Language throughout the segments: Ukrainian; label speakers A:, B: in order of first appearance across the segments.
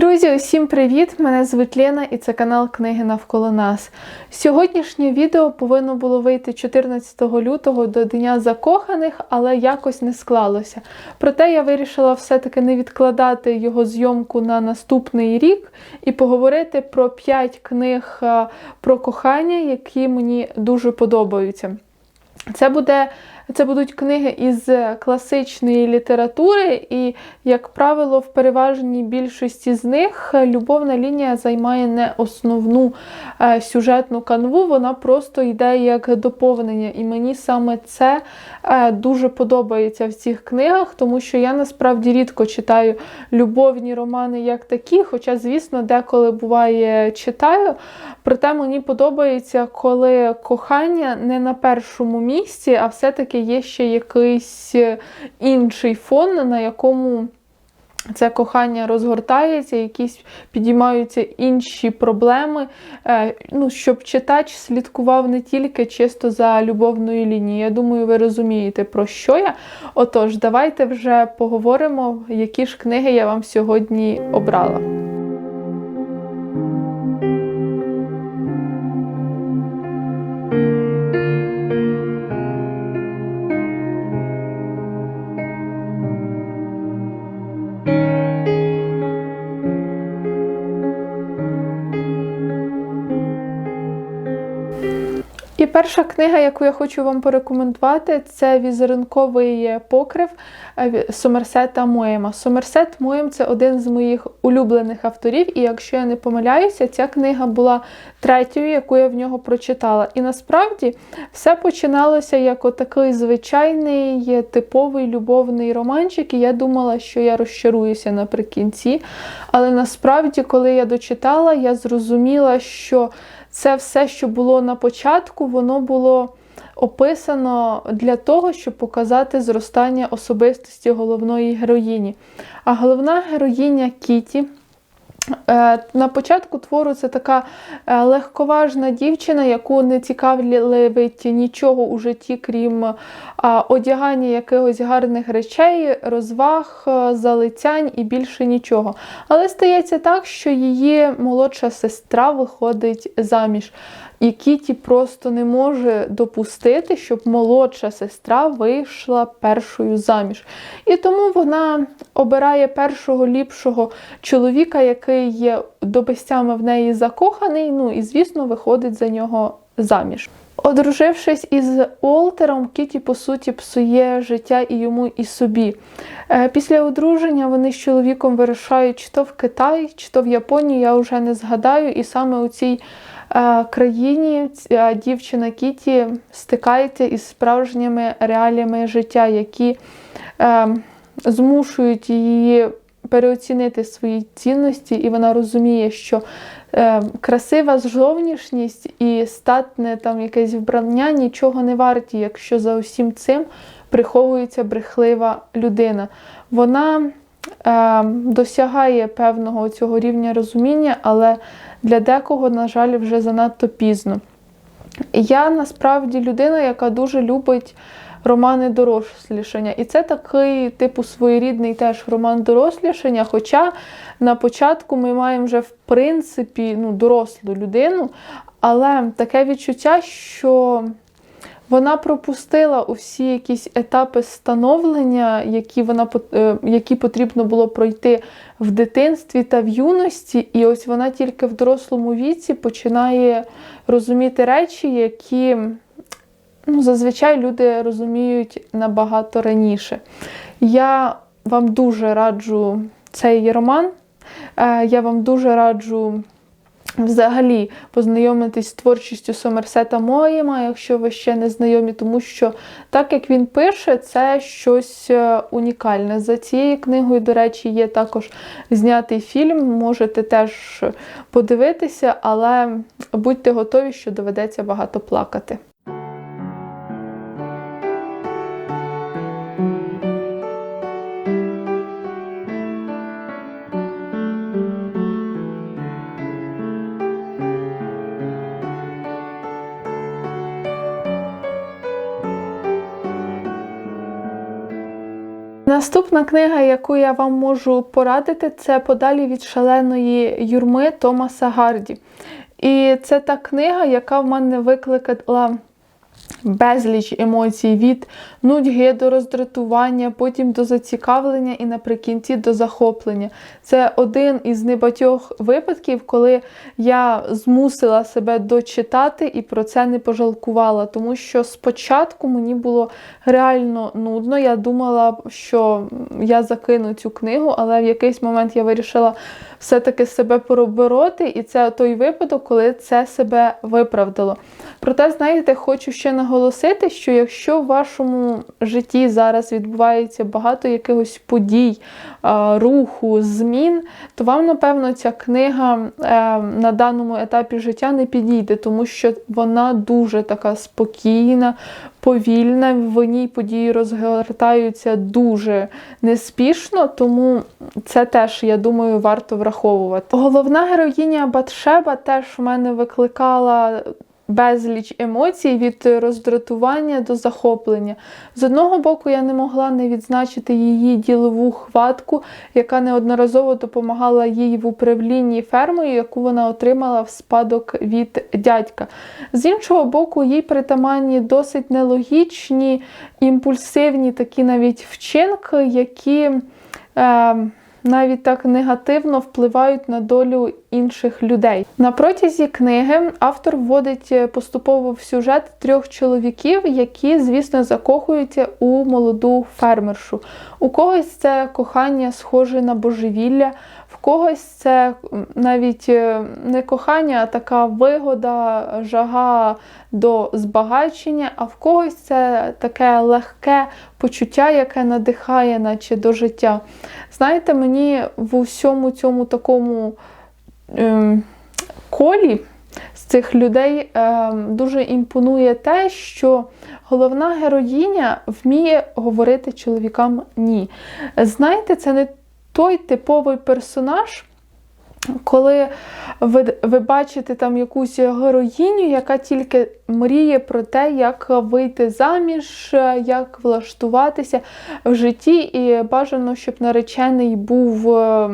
A: Друзі, усім привіт! Мене звуть Лена і це канал Книги навколо нас. Сьогоднішнє відео повинно було вийти 14 лютого до Дня закоханих, але якось не склалося. Проте я вирішила все-таки не відкладати його зйомку на наступний рік і поговорити про 5 книг про кохання, які мені дуже подобаються. Це буде це будуть книги із класичної літератури, і, як правило, в переважній більшості з них любовна лінія займає не основну е, сюжетну канву, вона просто йде як доповнення. І мені саме це е, дуже подобається в цих книгах, тому що я насправді рідко читаю любовні романи як такі, хоча, звісно, деколи буває читаю. Проте мені подобається, коли кохання не на першому місці, а все-таки є ще якийсь інший фон, на якому це кохання розгортається, якісь підіймаються інші проблеми, ну, щоб читач слідкував не тільки чисто за любовною лінією. Я думаю, ви розумієте, про що я. Отож, давайте вже поговоримо, які ж книги я вам сьогодні обрала. Перша книга, яку я хочу вам порекомендувати, це візерунковий покрив Сомерсета Моєма. Сомерсет Моєм це один з моїх улюблених авторів, і якщо я не помиляюся, ця книга була третьою, яку я в нього прочитала. І насправді все починалося як отакий звичайний типовий любовний романчик, і я думала, що я розчаруюся наприкінці. Але насправді, коли я дочитала, я зрозуміла, що це все, що було на початку, воно було описано для того, щоб показати зростання особистості головної героїні. А головна героїня Кіті. На початку твору це така легковажна дівчина, яку не цікавить нічого у житті, крім одягання якихось гарних речей, розваг, залицянь і більше нічого. Але стається так, що її молодша сестра виходить заміж. І Кіті просто не може допустити, щоб молодша сестра вийшла першою заміж. І тому вона обирає першого ліпшого чоловіка, який є до безтями в неї закоханий, ну і, звісно, виходить за нього заміж. Одружившись із Уолтером, Кіті, по суті, псує життя і йому, і собі. Після одруження вони з чоловіком вирушають чи то в Китай, чи то в Японію, я вже не згадаю, і саме у цій країні дівчина Кіті стикається із справжніми реаліями життя, які змушують її переоцінити свої цінності, і вона розуміє, що красива зовнішність і статне там якесь вбрання нічого не варті, якщо за усім цим приховується брехлива людина. Вона досягає певного цього рівня розуміння, але для декого, на жаль, вже занадто пізно. Я насправді людина, яка дуже любить романи дорослішання. І це такий, типу, своєрідний теж роман дорослішання. Хоча на початку ми маємо вже, в принципі, ну, дорослу людину, але таке відчуття, що вона пропустила усі якісь етапи становлення, які вона е, які потрібно було пройти в дитинстві та в юності, і ось вона тільки в дорослому віці починає розуміти речі, які ну, зазвичай люди розуміють набагато раніше. Я вам дуже раджу цей роман. Е, я вам дуже раджу Взагалі познайомитись з творчістю Сомерсета Моєма, якщо ви ще не знайомі, тому що так як він пише, це щось е, унікальне. За цією книгою, до речі, є також знятий фільм, можете теж подивитися, але будьте готові, що доведеться багато плакати. Наступна книга, яку я вам можу порадити, це подалі від шаленої юрми Томаса Гарді. І це та книга, яка в мене викликала безліч емоцій від нудьги до роздратування, потім до зацікавлення і наприкінці до захоплення. Це один із небагатьох випадків, коли я змусила себе дочитати і про це не пожалкувала. Тому що спочатку мені було реально нудно. Я думала, що я закину цю книгу, але в якийсь момент я вирішила все-таки себе поробороти, і це той випадок, коли це себе виправдало. Проте, знаєте, хочу ще наголосити, що якщо в вашому житті зараз відбувається багато якихось подій, руху, змін, то вам, напевно, ця книга е, на даному етапі життя не підійде, тому що вона дуже така спокійна, повільна, в ній події розгортаються дуже неспішно, тому це теж, я думаю, варто враховувати. Головна героїня Батшеба теж в мене викликала безліч емоцій від роздратування до захоплення. З одного боку, я не могла не відзначити її ділову хватку, яка неодноразово допомагала їй в управлінні фермою, яку вона отримала в спадок від дядька. З іншого боку, їй притаманні досить нелогічні, імпульсивні такі навіть вчинки, які. Е, навіть так негативно впливають на долю інших людей. На протязі книги автор вводить е, поступово в сюжет трьох чоловіків, які, звісно, закохуються у молоду фермершу. У когось це кохання схоже на божевілля, когось це навіть е, не кохання, а така вигода, жага до збагачення, а в когось це таке легке почуття, яке надихає, наче до життя. Знаєте, мені в усьому цьому такому ем, колі з цих людей ем, дуже імпонує те, що головна героїня вміє говорити чоловікам ні. Знаєте, це не той типовий персонаж. Коли ви ви бачите там якусь героїню, яка тільки мріє про те, як вийти заміж, як влаштуватися в житті, і бажано, щоб наречений був е,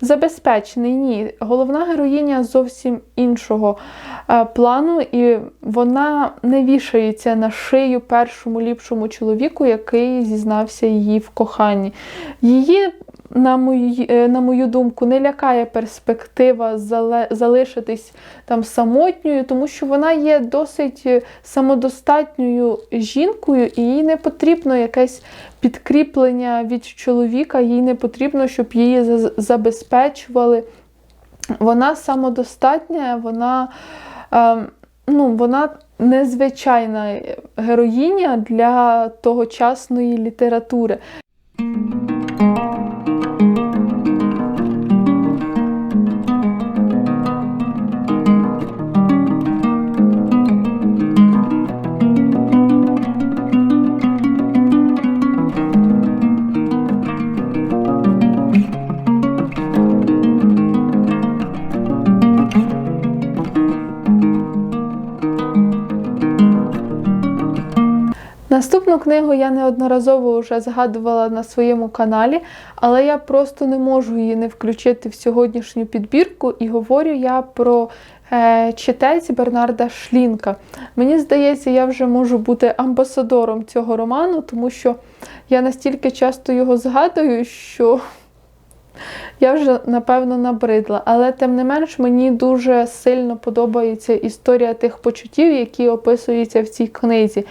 A: забезпечений. Ні, головна героїня зовсім іншого е, плану, і вона не вішається на шию першому ліпшому чоловіку, який зізнався її в коханні. Її на мою, е, на мою думку, не лякає перспектива залишитись там самотньою, тому що вона є досить е, самодостатньою жінкою, і їй не потрібно якесь підкріплення від чоловіка, їй не потрібно, щоб її забезпечували. Вона самодостатня, вона ем, ну, вона незвичайна героїня для тогочасної літератури. Наступну книгу я неодноразово вже згадувала на своєму каналі, але я просто не можу її не включити в сьогоднішню підбірку і говорю я про е, читець Бернарда Шлінка. Мені здається, я вже можу бути амбасадором цього роману, тому що я настільки часто його згадую, що я вже, напевно, набридла. Але, тим не менш, мені дуже сильно подобається історія тих почуттів, які описуються в цій книзі.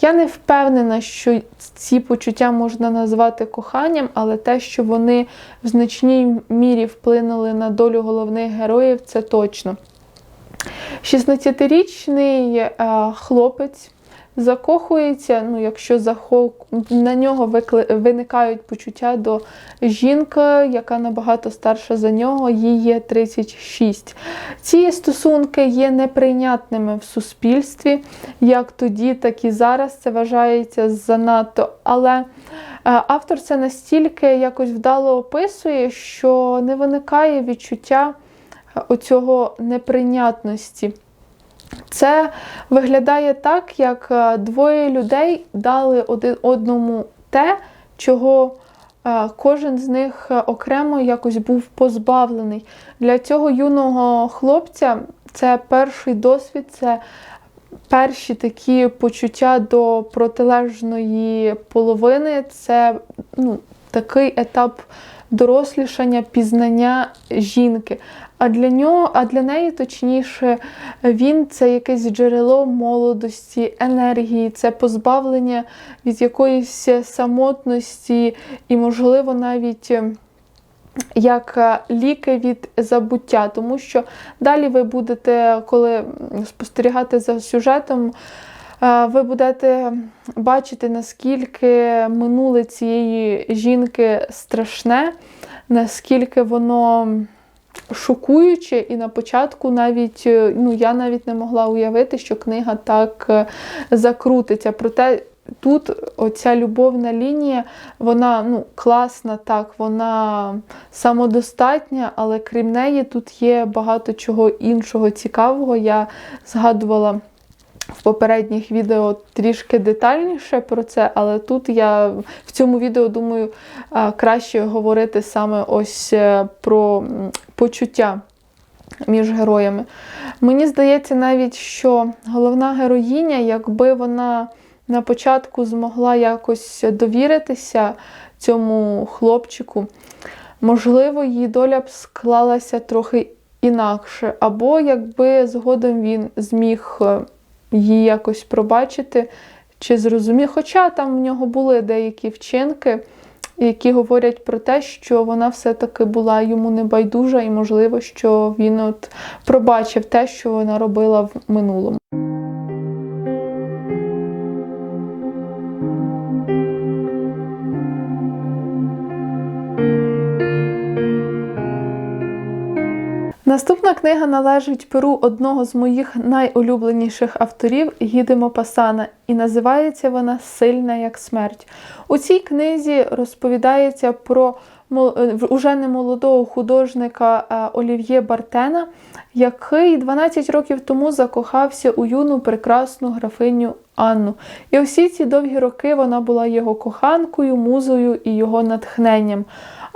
A: Я не впевнена, що ці почуття можна назвати коханням, але те, що вони в значній мірі вплинули на долю головних героїв, це точно. 16-річний е, хлопець закохується, ну, якщо захоп... на нього викли... виникають почуття до жінки, яка набагато старша за нього, їй є 36. Ці стосунки є неприйнятними в суспільстві, як тоді, так і зараз. Це вважається занадто. Але е, автор це настільки якось вдало описує, що не виникає відчуття оцього неприйнятності. Це виглядає так, як е, двоє людей дали один одному те, чого е, кожен з них е, окремо якось був позбавлений. Для цього юного хлопця це перший досвід, це перші такі почуття до протилежної половини. Це ну, такий етап дорослішання, пізнання жінки. А для нього, а для неї, точніше, він це якесь джерело молодості, енергії, це позбавлення від якоїсь самотності і, можливо, навіть е, як е, ліки від забуття. Тому що далі ви будете, коли спостерігати за сюжетом, е, ви будете бачити, наскільки минуле цієї жінки страшне, наскільки воно шокуюче, і на початку навіть е, ну, я навіть не могла уявити, що книга так е, закрутиться. Проте тут оця любовна лінія, вона ну, класна, так, вона самодостатня, але крім неї тут є багато чого іншого цікавого. Я згадувала. В попередніх відео трішки детальніше про це, але тут я в цьому відео думаю краще говорити саме ось е, про почуття між героями. Мені здається навіть, що головна героїня, якби вона на початку змогла якось довіритися цьому хлопчику, можливо, її доля б склалася трохи інакше. Або якби згодом він зміг е, її якось пробачити чи зрозуміти. Хоча там в нього були деякі вчинки, які говорять про те, що вона все-таки була йому небайдужа, і можливо, що він от пробачив те, що вона робила в минулому. Наступна книга належить перу одного з моїх найулюбленіших авторів Гіди Мопасана, і називається вона Сильна як смерть. У цій книзі розповідається про е, уже немолодого художника е, Олів'є Бартена, який 12 років тому закохався у юну прекрасну графиню Анну. І усі ці довгі роки вона була його коханкою, музою і його натхненням.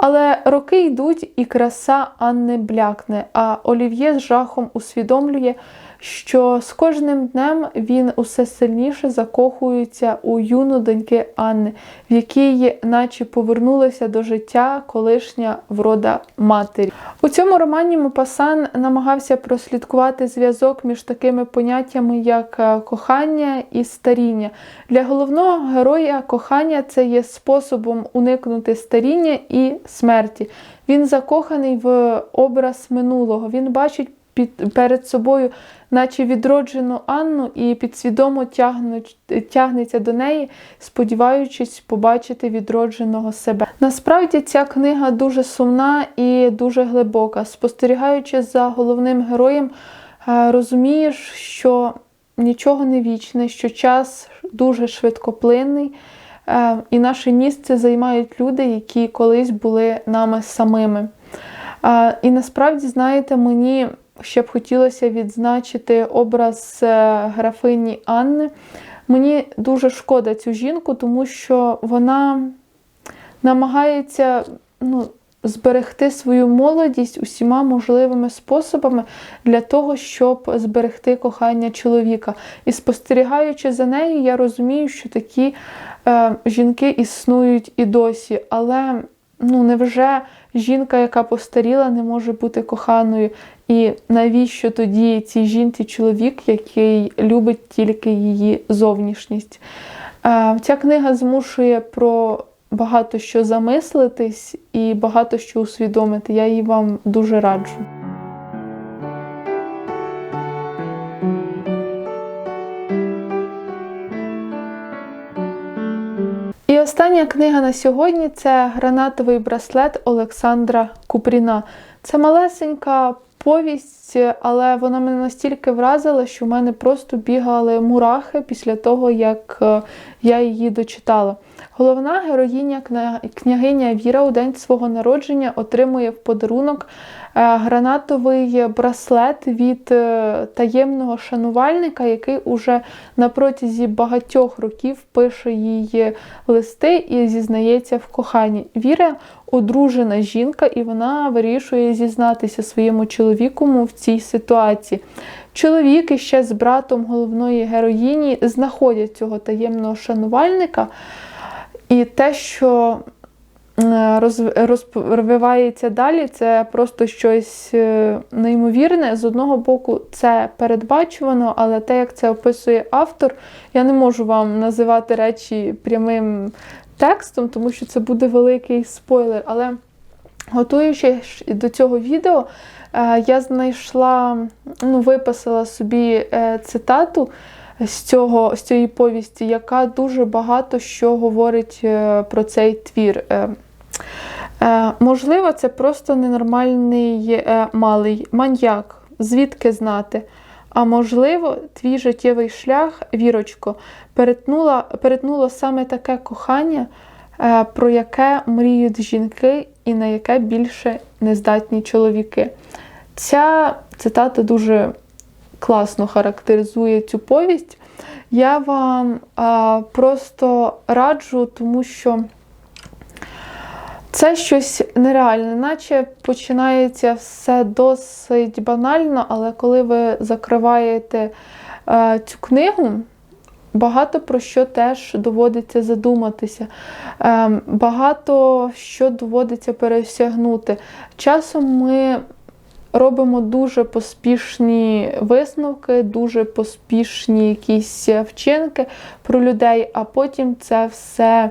A: Але роки йдуть, і краса Анни блякне, а Олів'є з жахом усвідомлює, що з кожним днем він усе сильніше закохується у юну доньки Анни, в якій наче повернулася до життя колишня врода матері. У цьому романі Мопасан намагався прослідкувати зв'язок між такими поняттями, як е, кохання і старіння. Для головного героя кохання це є способом уникнути старіння і смерті. Він закоханий в образ минулого. Він бачить під, перед собою, наче відроджену Анну, і підсвідомо тягнуть, тягнеться до неї, сподіваючись побачити відродженого себе. Насправді ця книга дуже сумна і дуже глибока. Спостерігаючи за головним героєм, е, розумієш, що нічого не вічне, що час дуже швидкоплинний. Е, І наше місце займають люди, які колись були нами самими. Е, І насправді, знаєте, мені ще б хотілося відзначити образ е, графині Анни. Мені дуже шкода цю жінку, тому що вона намагається ну, зберегти свою молодість усіма можливими способами для того, щоб зберегти кохання чоловіка. І спостерігаючи за нею, я розумію, що такі е, жінки існують і досі. Але ну, невже жінка, яка постаріла, не може бути коханою? І навіщо тоді цій жінці чоловік, який любить тільки її зовнішність? Ця книга змушує про багато що замислитись і багато що усвідомити. Я її вам дуже раджу. Остання книга на сьогодні це гранатовий браслет Олександра Купріна. Це малесенька повість, але вона мене настільки вразила, що в мене просто бігали мурахи після того, як е, я її дочитала. Головна героїня княгиня Віра у день свого народження отримує в подарунок гранатовий браслет від е, таємного шанувальника, який уже на протязі багатьох років пише їй листи і зізнається в коханні. Віра одружена жінка, і вона вирішує зізнатися своєму чоловіку в цій ситуації. Чоловік іще з братом головної героїні знаходять цього таємного шанувальника, і те, що е, розвивається далі, це просто щось е, неймовірне. З одного боку, це передбачувано, але те, як це описує автор, я не можу вам називати речі прямим текстом, тому що це буде великий спойлер. Але готуючись до цього відео, е, я знайшла, ну, виписала собі е, цитату з, цього, з цієї повісті, яка дуже багато що говорить е, про цей твір. Е, е, Можливо, це просто ненормальний малий маньяк, звідки знати. А можливо, твій життєвий шлях, вірочко, перетнула, перетнуло саме таке кохання, про яке мріють жінки і на яке більше не здатні чоловіки. Ця цитата дуже класно характеризує цю повість. Я вам а, просто раджу, тому що це щось нереальне, наче починається все досить банально, але коли ви закриваєте е, цю книгу, багато про що теж доводиться задуматися. Е, багато що доводиться пересягнути. Часом ми робимо дуже поспішні висновки, дуже поспішні якісь вчинки про людей, а потім це все.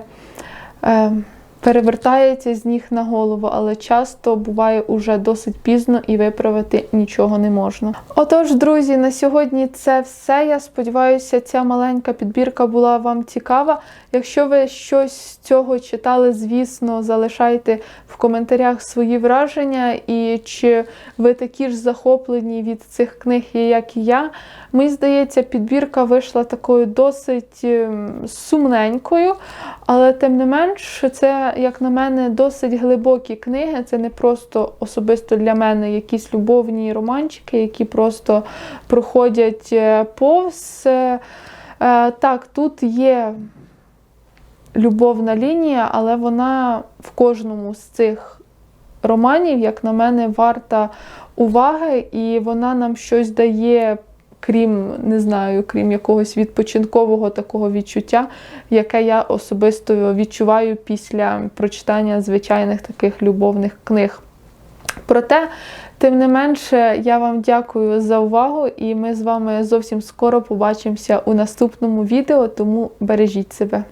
A: Е, перевертається з ніг на голову, але часто буває уже досить пізно і виправити нічого не можна. Отож, друзі, на сьогодні це все. Я сподіваюся, ця маленька підбірка була вам цікава. Якщо ви щось з цього читали, звісно, залишайте в коментарях свої враження і чи ви такі ж захоплені від цих книг, як і я. Мені здається, підбірка вийшла такою досить ем, сумненькою, але тим не менш, це, як на мене, досить глибокі книги. Це не просто особисто для мене якісь любовні романчики, які просто проходять е, повз. Е, е, Так, тут є любовна лінія, але вона в кожному з цих романів, як на мене, варта уваги, і вона нам щось дає. Крім, не знаю, крім якогось відпочинкового такого відчуття, яке я особисто відчуваю після прочитання звичайних таких любовних книг. Проте, тим не менше, я вам дякую за увагу, і ми з вами зовсім скоро побачимося у наступному відео, тому бережіть себе.